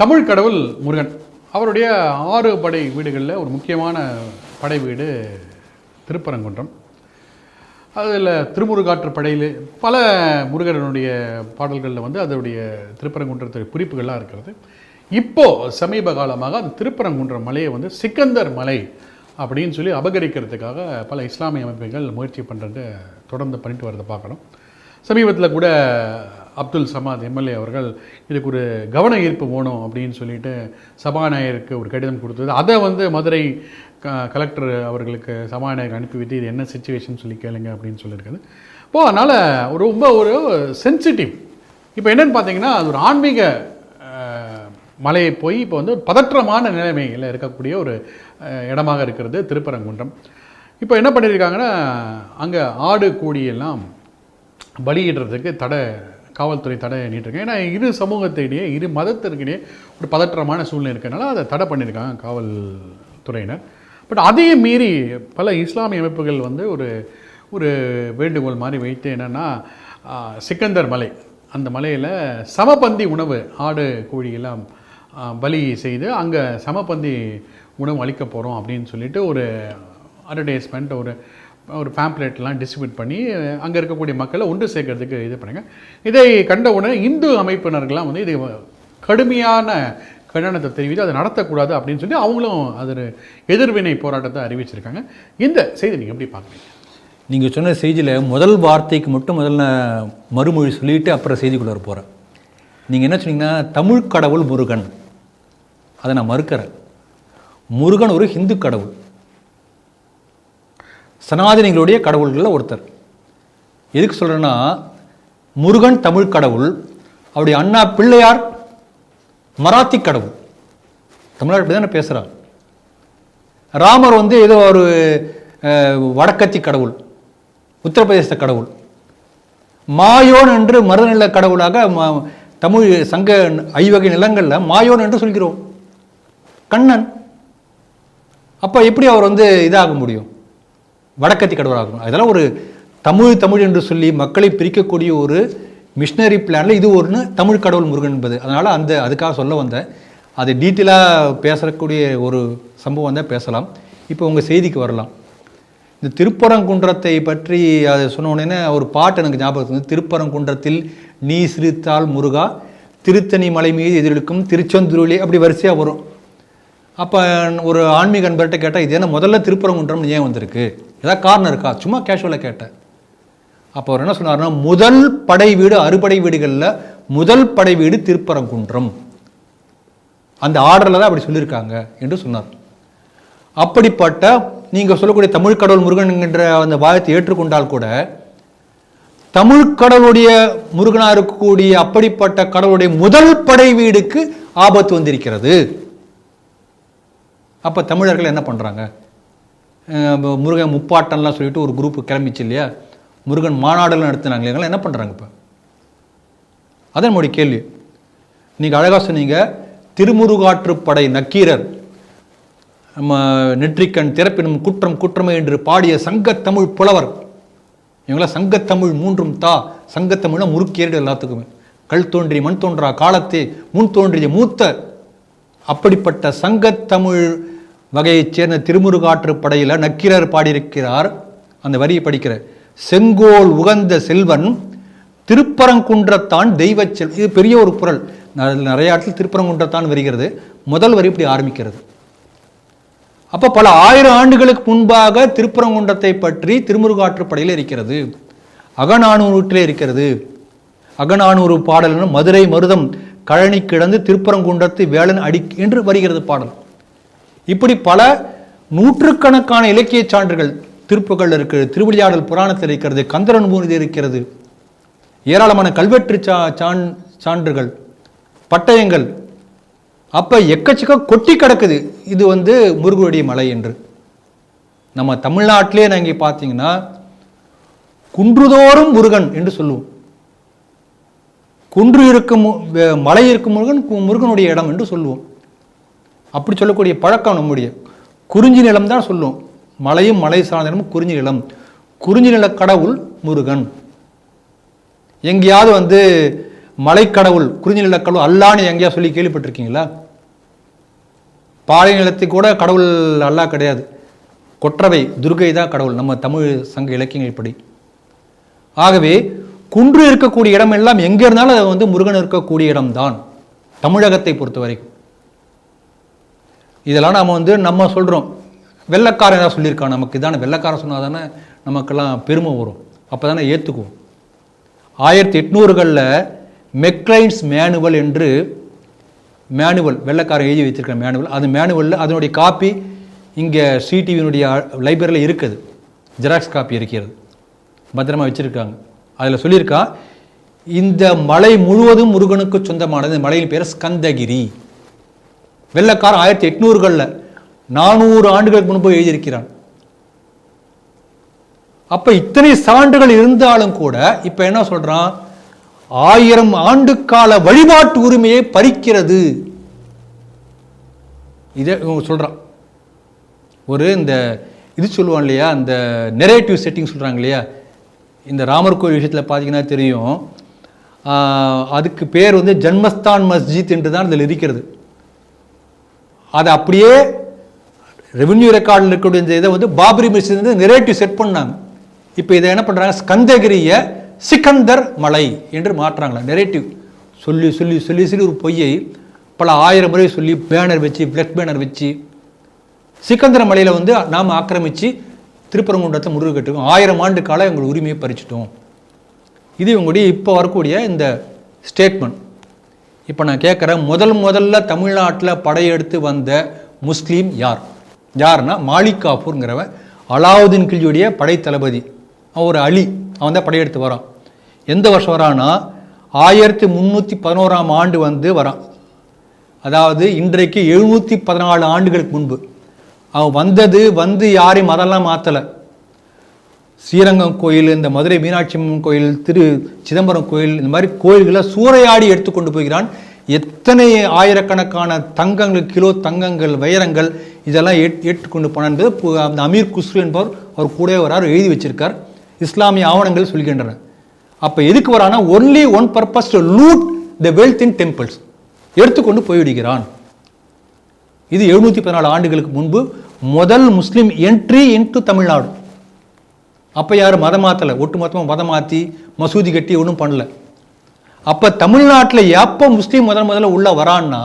தமிழ் கடவுள் முருகன். அவருடைய ஆறு படை வீடுகளில் ஒரு முக்கியமான படை வீடு திருப்பரங்குன்றம். அதில் திருமுருகாற்று படையில் பல முருகனுடைய பாடல்களில் வந்து அதனுடைய திருப்பரங்குன்றத்துடைய குறிப்புகள்லாம் இருக்கிறது. இப்போ சமீப காலமாக அந்த திருப்பரங்குன்றம் மலையை வந்து சிக்கந்தர் மலை அப்படின்னு சொல்லி அபகரிக்கிறதுக்காக பல இஸ்லாமிய அமைப்புகள் முயற்சி பண்ணுறது தொடர்ந்து பண்ணிட்டு வரதை பார்க்கணும். சமீபத்தில் கூட அப்துல் சமாத் எம்எல்ஏ அவர்கள் இதுக்கு ஒரு கவன ஈர்ப்பு வேணும் அப்படின்னு சொல்லிட்டு சபாநாயகருக்கு ஒரு கடிதம் கொடுத்தது. அதை வந்து மதுரை க கலெக்டர் அவர்களுக்கு சபாநாயகர் அனுப்பிவிட்டு இது என்ன சுச்சுவேஷன் சொல்லி கேளுங்க அப்படின்னு சொல்லியிருக்குது இப்போது அதனால் ஒரு ரொம்ப ஒரு சென்சிட்டிவ் இப்போ என்னென்னு பார்த்தீங்கன்னா அது ஒரு ஆன்மீக மலையை போய் இப்போ வந்து ஒரு பதற்றமான நிலைமையில் இருக்கக்கூடிய ஒரு இடமாக இருக்கிறது திருப்பரங்குன்றம். இப்போ என்ன பண்ணியிருக்காங்கன்னா அங்கே ஆடு கூடியெல்லாம் பலியிடுறதுக்கு தடை காவல்துறை தடை நீட்டிருக்காங்க ஏன்னா இரு சமூகத்திடையே இரு மதத்திற்கிடையே ஒரு பதற்றமான சூழ்நிலை இருக்கிறனால அதை தடை பண்ணியிருக்காங்க காவல்துறையினர். பட் அதையும் மீறி பல இஸ்லாமிய அமைப்புகள் வந்து ஒரு ஒரு வேண்டுகோள் மாதிரி வைத்து என்னென்னா சிக்கந்தர் மலை. அந்த மலையில் சமபந்தி உணவு ஆடு கோழி எல்லாம் பலி செய்து அங்கே சமபந்தி உணவு அளிக்க போகிறோம் அப்படின்னு சொல்லிட்டு ஒரு அட்வர்டைஸ்மெண்ட் ஒரு ஒரு பேம்ப்ளெட்லாம் டிஸ்ட்ரிபியூட் பண்ணி அங்கே இருக்கக்கூடிய மக்களை ஒன்று சேர்க்கறதுக்கு இது பண்ணுங்க. இதை கண்ட உடனே இந்து அமைப்பினர்கள்லாம் வந்து இது கடுமையான கண்டனத்தை தெரிவித்து அதை நடத்தக்கூடாது அப்படின்னு சொல்லி அவங்களும் அது எதிர்வினை போராட்டத்தை அறிவிச்சிருக்காங்க. இந்த செய்தி நீங்கள் எப்படி பார்க்குறீங்க? நீங்கள் சொன்ன செய்தியில் முதல் வார்த்தைக்கு மட்டும் முதல்ல மறுமொழி சொல்லிட்டு அப்புறம் செய்திக்குள்ளே போகிறேன் நீங்கள் என்ன சொன்னீங்கன்னா தமிழ் கடவுள் முருகன். அதை நான் மறுக்கிறேன். முருகன் ஒரு ஹிந்து கடவுள். சனாதனிகளுடைய கடவுள்களில் ஒருத்தர். எதுக்கு சொல்கிறேன்னா முருகன் தமிழ் கடவுள் அவருடைய அண்ணா பிள்ளையார் மராத்தி கடவுள். தமிழ்நாடு இப்படி தானே பேசுகிறார் ராமர் வந்து ஏதோ ஒரு வடக்கத்தி கடவுள் உத்தரப்பிரதேச கடவுள். மாயோன் என்று மருதநில கடவுளாக ம- தமிழ் சங்க ஐவகை நிலங்களில் மாயோன் என்று சொல்கிறோம். கண்ணன். அப்போ எப்படி அவர் வந்து இதாக முடியும்? வடக்கத்தி கடவுளாகும் அதெல்லாம் ஒரு தமிழ் தமிழ் என்று சொல்லி மக்களை பிரிக்கக்கூடிய ஒரு மிஷினரி பிளானில் இது ஒன்று தமிழ் கடவுள் முருகன் என்பது. அதனால் அந்த அதுக்காக சொல்ல வந்தேன். அது டீட்டெயிலாக பேசக்கூடிய ஒரு சம்பவம் தான் பேசலாம். இப்போ உங்கள் செய்திக்கு வரலாம். இந்த திருப்பரங்குன்றத்தை பற்றி அதை சொன்ன ஒரு பாட்டு எனக்கு ஞாபகத்துக்கு வந்து திருப்பரங்குன்றத்தில் நீ சிரித்தால் முருகா திருத்தணி மலை மீது எதிரொலிக்கும் திருச்செந்தூரிலே அப்படி வரிசையாக வரும். அப்போ ஒரு ஆன்மீக அன்பர்கிட்ட கேட்டால் இது என்ன முதல்ல திருப்பரங்குன்றம் ஏன் வந்திருக்கு? ஏதாவது காரணம் இருக்கா? சும்மா கேஷுவலாக கேட்டேன். அப்போ அவர் என்ன சொன்னார்னா முதல் படை வீடு அறுபடை வீடுகளில் முதல் படை வீடு திருப்பரங்குன்றம். அந்த ஆர்டரில் தான் அப்படி சொல்லியிருக்காங்க என்று சொன்னார். அப்படிப்பட்ட நீங்கள் சொல்லக்கூடிய தமிழ் கடவுள் முருகன் என்கின்ற அந்த வாயத்தை ஏற்றுக்கொண்டால் கூட தமிழ் கடவுளுடைய முருகனாக இருக்கக்கூடிய அப்படிப்பட்ட கடவுளுடைய முதல் படை வீடுக்கு ஆபத்து வந்திருக்கிறது. அப்போ தமிழர்கள் என்ன பண்ணுறாங்க முருகன் முப்பாட்டன்லாம் சொல்லிட்டு ஒரு குரூப் கிளம்பிச்சு இல்லையா? முருகன் மாநாடுலாம் நடத்தினாங்க இல்லைங்களா என்ன பண்ணுறாங்க இப்போ? அதான் நம்முடைய கேள்வி. நீங்கள் அழகாக சொன்னீங்க திருமுருகாற்றுப்படை நக்கீரர் நம்ம நெற்றிக்கண் திறப்பினும் குற்றம் குற்றமே என்று பாடிய சங்கத்தமிழ் புலவர். இவங்களாம் சங்கத்தமிழ் மூன்றும் தா. சங்கத்தமிழ்னா முறுக்கேறிடு எல்லாத்துக்குமே. கல் தோன்றி மண் தோன்றா காலத்தே முன் தோன்றிய மூத்த. அப்படிப்பட்ட சங்கத்தமிழ் வகையைச் சேர்ந்த திருமுருகாற்று படையில் நக்கீரர் பாடியிருக்கிறார். அந்த வரியை படிக்கிற செங்கோல் உகந்த செல்வன் திருப்பரங்குன்றத்தான் தெய்வச் செல் இது பெரிய ஒரு குரல். நிறைய இடத்துல திருப்பரங்குன்றத்தான் வருகிறது. முதல் வரி இப்படி ஆரம்பிக்கிறது. அப்போ பல ஆயிரம் ஆண்டுகளுக்கு முன்பாக திருப்பரங்குன்றத்தை பற்றி திருமுருகாற்றுப்படையில் இருக்கிறது. அகநானூற்றிலே இருக்கிறது. அகநானூறு பாடல் மதுரை மருதம் கழனி கிடந்து திருப்பரங்குன்றத்து வேலன் அடி என்று வருகிறது பாடல். இப்படி பல நூற்றுக்கணக்கான இலக்கிய சான்றுகள் திருப்புகள் இருக்கிறது திருவிளையாடல் புராணத்தில் இருக்கிறது கந்தரன் பூனிதி இருக்கிறது ஏராளமான கல்வெட்டு சா சான் சான்றுகள் பட்டயங்கள். அப்போ எக்கச்சக்க கொட்டி கிடக்குது. இது வந்து முருகனுடைய மலை என்று. நம்ம தமிழ்நாட்டிலே நான் இங்கே பார்த்தீங்கன்னா குன்றுதோறும் முருகன் என்று சொல்லுவோம். குன்று இருக்கும் மலை இருக்கும் முருகன் கு- முருகனுடைய இடம் என்று சொல்லுவோம். அப்படி சொல்லக்கூடிய பழக்கம் நம்முடைய. குறிஞ்சி நிலம் தான் சொல்லும். மலையும் மலை சார்ந்த நிலமும் குறிஞ்சி நிலம். குறிஞ்சி நில கடவுள் முருகன். எங்கேயாவது வந்து மலைக்கடவுள் குறிஞ்சி நில கடவுள் அல்லான்னு எங்கேயா சொல்லி கேள்விப்பட்டிருக்கீங்களா? பாலை நிலத்தை கூட கடவுள் அல்லா கிடையாது. கொற்றவை துர்கை தான் கடவுள். நம்ம தமிழ் சங்க இலக்கியங்கள்படி ஆகவே குன்று இருக்கக்கூடிய இடம் எல்லாம் இருந்தாலும் அது வந்து முருகன் இருக்கக்கூடிய இடம்தான். தமிழகத்தை பொறுத்த வரைக்கும் இதெல்லாம் நாம் வந்து நம்ம சொல்கிறோம் வெள்ளக்காரன் ஏதாவது சொல்லியிருக்கான் நமக்கு இதான வெள்ளக்காரன் சொன்னால் தானே நமக்கெல்லாம் பெருமை வரும். அப்போ தானே ஏற்றுக்குவோம் ஆயிரத்தி எட்நூறுகளில் மெக்லைன்ஸ் மேனுவல் என்று மேனுவல் வெள்ளக்காரன் எழுதி வச்சிருக்கிற மேனுவல். அது மேனுவலில் அதனுடைய காப்பி இங்கே சிடிவியினுடைய லைப்ரரியில் இருக்குது. ஜெராக்ஸ் காப்பி இருக்கிறது. பத்திரமா வச்சுருக்காங்க. அதில் சொல்லியிருக்கா இந்த மலை முழுவதும் முருகனுக்கு சொந்தமானது மலையின் பேர் ஸ்கந்தகிரி. வெள்ளக்காரன் ஆயிரத்தி எட்நூறுகளில் நானூறு ஆண்டுகளுக்கு முன்பு எழுதியிருக்கிறான். அப்போ இத்தனை சான்றுகள் இருந்தாலும் கூட இப்போ என்ன சொல்கிறான் ஆயிரம் ஆண்டுக்கால வழிபாட்டு உரிமையை பறிக்கிறது. இதை சொல்கிறான் ஒரு இந்த இது சொல்லுவான் இல்லையா? இந்த நெரேட்டிவ் செட்டிங் சொல்கிறாங்க இல்லையா? இந்த ராமர் கோயில் விஷயத்தில் பார்த்தீங்கன்னா தெரியும். அதுக்கு பேர் வந்து ஜன்மஸ்தான் மஸ்ஜித் என்று தான் இதில் இருக்கிறது. அதை அப்படியே ரெவென்யூ ரெக்கார்டில் இருக்கக்கூடிய இந்த இதை வந்து பாபரி மஸ்ஜித் வந்து நெரேட்டிவ் செட் பண்ணாங்க. இப்போ இதை என்ன பண்ணுறாங்க ஸ்கந்தகிரியை சிக்கந்தர் மலை என்று மாற்றுறாங்களா? நெரேட்டிவ் சொல்லி சொல்லி சொல்லி சொல்லி ஒரு பொய்யை பல ஆயிரம் முறை சொல்லி பேனர் வச்சு பிளக் பேனர் வச்சு சிக்கந்தர மலையில் வந்து நாம் ஆக்கிரமித்து திருப்பரங்குன்றத்தை முருகன் கட்டுக்கோம் ஆயிரம் ஆண்டு காலம் எங்கள் உரிமையை பறிச்சிட்டோம். இது இவங்களுடைய இப்போ வரக்கூடிய இந்த ஸ்டேட்மெண்ட் இப்போ நான் கேட்குறேன் முதல் முதல்ல தமிழ்நாட்டில் படையெடுத்து வந்த முஸ்லீம் யார்? யாருன்னா மாலிக் காஃபூருங்கிறவன் அலாவுதீன் கில்ஜியுடைய படைத்தளபதி. அவன் ஒரு அலி. அவன் தான் படையெடுத்து வரான். எந்த வருஷம் வரான்னா ஆயிரத்தி முந்நூற்றி பதினோராம் ஆண்டு வந்து வரான். அதாவது இன்றைக்கு எழுநூற்றி பதினாலு ஆண்டுகளுக்கு முன்பு. அவன் வந்தது வந்து யாரையும் அதெல்லாம் மாற்றலை ஸ்ரீரங்கம் கோயில் இந்த மதுரை மீனாட்சி அம்மன் கோயில் திரு சிதம்பரம் கோயில் இந்த மாதிரி கோயில்களை சூறையாடி எடுத்துக்கொண்டு போகிறான். எத்தனை ஆயிரக்கணக்கான தங்கங்கள் கிலோ தங்கங்கள் வைரங்கள் இதெல்லாம் ஏட் ஏற்றுக்கொண்டு போனான் அந்த அமீர் குஸ்ரு என்பவர் அவர் கூட வரார் எழுதி வச்சிருக்கார். இஸ்லாமிய ஆவணங்கள் சொல்கின்றன. அப்போ எதுக்கு வரானா only one purpose to loot the wealth in temples எடுத்துக்கொண்டு போய்விடுகிறான். இது எழுநூற்றி பதினாலு ஆண்டுகளுக்கு முன்பு முதல் முஸ்லீம் என்ட்ரி இன்டு தமிழ்நாடு அப்போ யாரும் மதம் மாற்றலை ஒட்டுமொத்தமாக மதம் மாற்றி மசூதி கட்டி ஒன்றும் பண்ணல. அப்போ தமிழ்நாட்டில் எப்போ முஸ்லீம் முதல் முதல்ல உள்ளே வரான்னா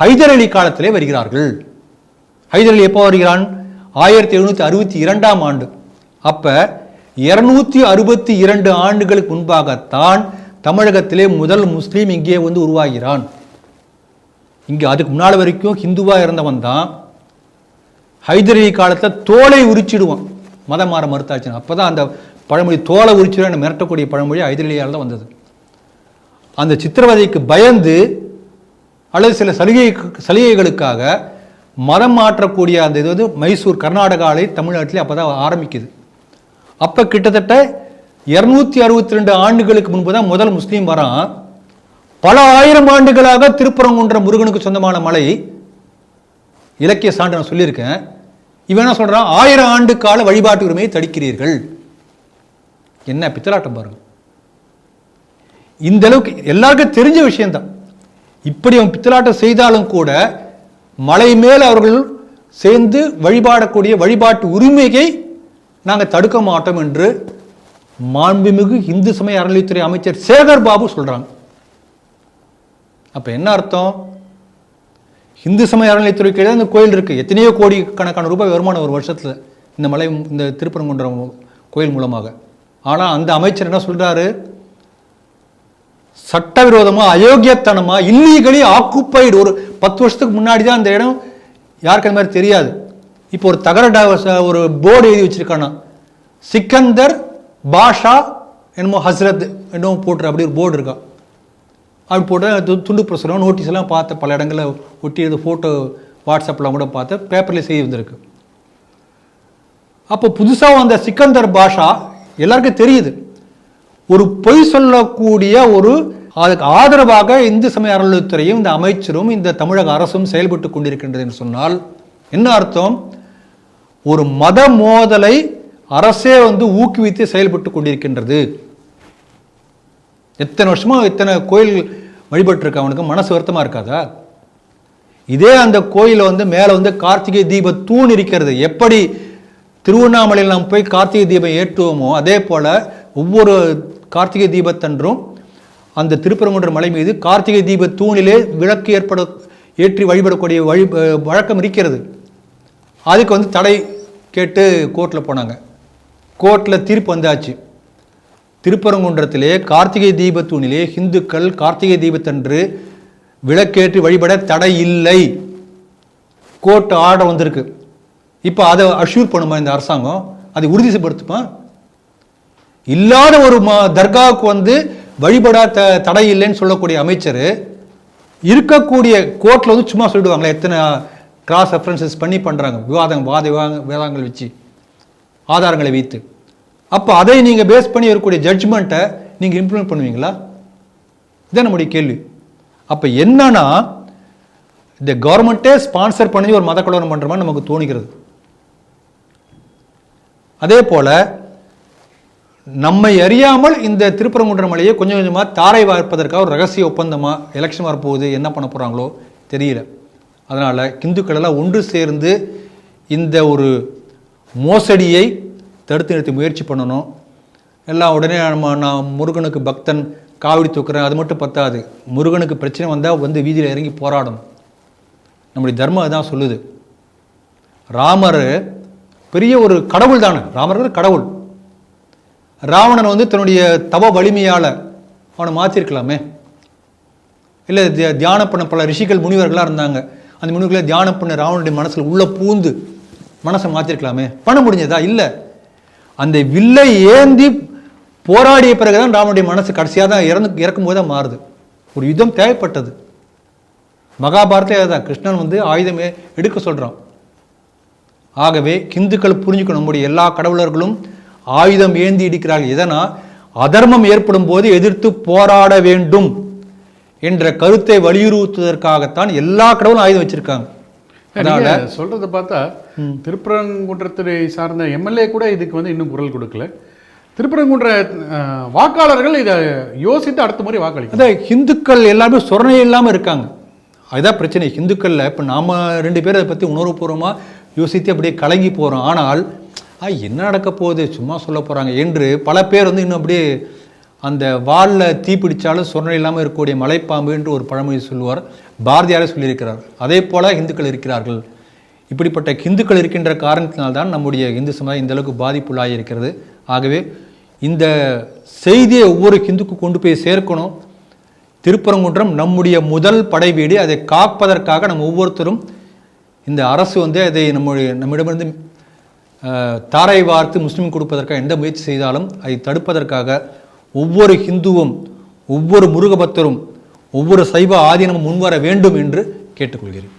ஹைதர் அலி காலத்திலே வருகிறார்கள். ஹைதர் அலி எப்போ வருகிறான்? ஆயிரத்தி எழுநூற்றி அறுபத்தி இரண்டாம் ஆண்டு. அப்போ இரநூத்தி அறுபத்தி இரண்டு ஆண்டுகளுக்கு முன்பாகத்தான் தமிழகத்திலே முதல் முஸ்லீம் இங்கே வந்து உருவாகிறான். இங்கே அதுக்கு முன்னால் வரைக்கும் ஹிந்துவாக இருந்தவன் தான் ஹைதர் அலி காலத்தில் தோலை உரிச்சிடுவான். மதம் மாற மறுத்தாச்சுன்னு அப்போ தான் அந்த பழமொழி தோலை உரிச்சுரன்னு மிரட்டக்கூடிய பழமொழி ஹைதர் தான் வந்தது. அந்த சித்திரவதைக்கு பயந்து அல்லது சில சலுகை சலுகைகளுக்காக மதம் மாற்றக்கூடிய அந்த இது வந்து மைசூர் கர்நாடகாவை தமிழ்நாட்டிலே அப்போ தான் ஆரம்பிக்குது. அப்போ கிட்டத்தட்ட இரநூத்தி அறுபத்தி ரெண்டு ஆண்டுகளுக்கு முன்பு தான் முதல் முஸ்லீம் வரான். பல ஆயிரம் ஆண்டுகளாக திருப்பரங்குன்ற முருகனுக்கு சொந்தமான மலை. இலக்கிய சான்று நான் சொல்லியிருக்கேன். இவன் என்ன சொல்றான் ஆயிரம் ஆண்டு கால வழிபாட்டு உரிமையை தடுக்கிறீர்கள். என்ன பித்தலாட்டம் பாருங்க. இந்த அளவுக்கு எல்லாருக்கும் தெரிஞ்ச விஷயம்தான். இப்படி அவன் பித்தலாட்டம் செய்தாலும் கூட மலை மேல் அவர்கள் சேர்ந்து வழிபாடக்கூடிய வழிபாட்டு உரிமையை நாங்கள் தடுக்க மாட்டோம் என்று மாண்புமிகு இந்து சமய அறநிலைத்துறை அமைச்சர் சேகர் பாபு சொல்றாங்க. அப்ப என்ன அர்த்தம்? இந்து சமய அறநிலைத்துறை கீழே அந்த கோயில் இருக்குது எத்தனையோ கோடி கணக்கான ரூபாய் வருமானம் ஒரு வருஷத்தில் இந்த மலை இந்த திருப்பரங்குன்றம் கோயில் மூலமாக. ஆனால் அந்த அமைச்சர் என்ன சொல்கிறாரு சட்டவிரோதமாக அயோக்கியத்தனமாக இல்லீகலி ஆக்குப்பைடு ஒரு பத்து வருஷத்துக்கு முன்னாடி தான் அந்த இடம் யாருக்கு அந்த மாதிரி தெரியாது. இப்போ ஒரு தகர ஒரு போர்டு எழுதி வச்சுருக்கானா? சிக்கந்தர் பாஷா என்னமோ ஹஸ்ரத் என்னமோ போட்டுரு அப்படி ஒரு போர்டு இருக்கா? அப்படி போட்டு து- துண்டு பிரசுரம் நோட்டீஸ் எல்லாம் பல இடங்களில் ஒட்டியது ஃபோட்டோ வாட்ஸ்அப்லாம் கூட பார்த்து பேப்பரில் செய்தி வந்திருக்கு அப்போ புதுசாக வந்த சிக்கந்தர் பாஷா எல்லாருக்கும் தெரியுது. ஒரு பொய் சொல்லக்கூடிய ஒரு அதுக்கு ஆதரவாக இந்து சமய அறநிலையத்துறையும் இந்த அமைச்சரும் இந்த தமிழக அரசும் செயல்பட்டு கொண்டிருக்கின்றது என்று சொன்னால் என்ன அர்த்தம்? ஒரு மத மோதலை அரசே வந்து ஊக்குவித்து செயல்பட்டு கொண்டிருக்கின்றது. எத்தனை வருஷமாக இத்தனை கோயில் வழிபட்டுருக்கு அவனுக்கு? மனசு வருத்தமாக இருக்காதா? இதே அந்த கோயிலில் வந்து மேலே வந்து கார்த்திகை தீப தூண் இருக்கிறது. எப்படி திருவண்ணாமலையில் நாம் போய் கார்த்திகை தீபம் ஏற்றுவோமோ அதே போல் ஒவ்வொரு கார்த்திகை தீபத்தன்றும் அந்த திருப்பரங்குன்ற மலை மீது கார்த்திகை தீப தூணிலே விளக்கு ஏற்பட ஏற்றி வழிபடக்கூடிய வழி வழக்கம் இருக்கிறது. அதுக்கு வந்து தடை கேட்டு கோர்ட்டில் போனாங்க. கோர்ட்டில் தீர்ப்பு வந்தாச்சு. திருப்பரங்குன்றத்திலே கார்த்திகை தீபத்தூணிலே இந்துக்கள் கார்த்திகை தீபத்தன்று விளக்கேற்றி வழிபட தடை இல்லை. கோர்ட் ஆர்டர் வந்திருக்கு. இப்போ அதை அஷ்யூர் பண்ணுமா இந்த அரசாங்கம்? அதை உறுதிப்படுத்துமா இல்லாத ஒரு ம தர்காவுக்கு வந்து வழிபட த தடை இல்லைன்னு சொல்லக்கூடிய அமைச்சர் இருக்கக்கூடிய கோர்ட்டில் வந்து சும்மா சொல்லிடுவாங்களே எத்தனை கிராஸ் ரெஃபரன்சஸ் பண்ணி பண்ணுறாங்க விவாதம் வாத விவாதங்கள் வச்சு ஆதாரங்களை வைத்து. அப்போ அதை நீங்கள் பேஸ் பண்ணி இருக்கக்கூடிய ஜட்ஜ்மெண்ட்டை நீங்கள் இம்ப்ளிமெண்ட் பண்ணுவீங்களா? இதான் நம்முடைய கேள்வி. அப்போ என்னன்னா இந்த கவர்மெண்ட்டே ஸ்பான்சர் பண்ணி ஒரு மத கலவரம் பண்ணுற நமக்கு தோணுகிறது அதே போல நம்மை அறியாமல் இந்த திருப்பரங்குன்ற மலையை கொஞ்சம் கொஞ்சமாக தாரை வார்ப்பதற்காக ஒரு ரகசிய ஒப்பந்தமாக எலெக்ஷன் வரப்போகுது என்ன பண்ண போகிறாங்களோ தெரியல. அதனால் இந்துக்களெல்லாம் ஒன்று சேர்ந்து இந்த ஒரு மோசடியை தடுத்து நிறுத்தி முயற்சி பண்ணணும். எல்லாம் உடனே நம்ம நான் முருகனுக்கு பக்தன் காவடி தூக்குறேன் அது மட்டும் பத்தாது. முருகனுக்கு பிரச்சனை வந்தால் வந்து வீதியில் இறங்கி போராடணும். நம்முடைய தர்மம் அதான் சொல்லுது. ராமர் பெரிய ஒரு கடவுள் தானே. ராமர் கடவுள். ராவணன் வந்து தன்னுடைய தவ வலிமையால் அவனை மாற்றிருக்கலாமே இல்லை தியா- தியானம் பண்ண பல ரிஷிகள் முனிவர்களாக இருந்தாங்க. அந்த முனிவர்களை தியானம் பண்ண ராவனுடைய மனசில் உள்ளே பூந்து மனசை மாற்றிருக்கலாமே பண்ண முடிஞ்சதா? இல்லை. அந்த வில்லை ஏந்தி போராடிய பிறகுதான் ராமனுடைய மனசு கடைசியாக தான் இறந்து இறக்கும்போது தான் மாறுது. ஒரு யுத்தம் தேவைப்பட்டது. மகாபாரதே அதுதான். கிருஷ்ணன் வந்து ஆயுதம் எடுக்க சொல்கிறான் ஆகவே இந்துக்கள் புரிஞ்சுக்கணும். நம்முடைய எல்லா கடவுளர்களும் ஆயுதம் ஏந்தி இடிக்கிறார்கள். எதனா? அதர்மம் ஏற்படும் போது எதிர்த்து போராட வேண்டும் என்ற கருத்தை வலியுறுத்துவதற்காகத்தான் எல்லா கடவுளும் ஆயுதம் வச்சிருக்காங்க. அதனால சொல்றத பார்த்தா திருப்பரங்குன்றத்தை சார்ந்த எம்எல்ஏ கூட இதுக்கு வந்து இன்னும் குரல் கொடுக்கல. திருப்பரங்குன்ற வாக்காளர்கள் இதை யோசித்து அடுத்த முறை வாக்களிக்கும் அதான் இந்துக்கள் எல்லாருமே சொரணை இல்லாமல் இருக்காங்க. அதுதான் பிரச்சனை. இந்துக்களில் இப்போ நாம ரெண்டு பேரும் அதை பற்றி உணர்வுபூர்வமாக யோசித்து அப்படியே கலங்கி போகிறோம் ஆனால் என்ன நடக்க போகுது? சும்மா சொல்ல போகிறாங்க என்று பல பேர் வந்து இன்னும் அப்படியே அந்த வாலில் தீப்பிடித்தாலும் சொர்ணம் சொரணை இல்லாமல் இருக்கக்கூடிய மலைப்பாம்பு என்று ஒரு பழமொழி சொல்லுவார். பாரதியாரே சொல்லியிருக்கிறார். அதே போல இந்துக்கள் இருக்கிறார்கள். இப்படிப்பட்ட இந்துக்கள் இருக்கின்ற காரணத்தினால்தான் நம்முடைய இந்து சமுதாயம் இந்தளவுக்கு பாதிப்புள்ளாகி இருக்கிறது. ஆகவே இந்த செய்தியை ஒவ்வொரு ஹிந்துக்கு கொண்டு போய் சேர்க்கணும். திருப்பரங்குன்றம் நம்முடைய முதல் படை வீடு. அதை காப்பதற்காக நம்ம ஒவ்வொருத்தரும் இந்த அரசு வந்து அதை நம்முடைய நம்மிடமிருந்து தாரை வார்த்து முஸ்லீம் கொடுப்பதற்காக எந்த முயற்சி செய்தாலும் அதை தடுப்பதற்காக ஒவ்வொரு ஹிந்துவும் ஒவ்வொரு முருகபக்தரும் ஒவ்வொரு சைவ ஆதீனமும் முன்வர வேண்டும் என்று கேட்டுக்கொள்கிறேன்.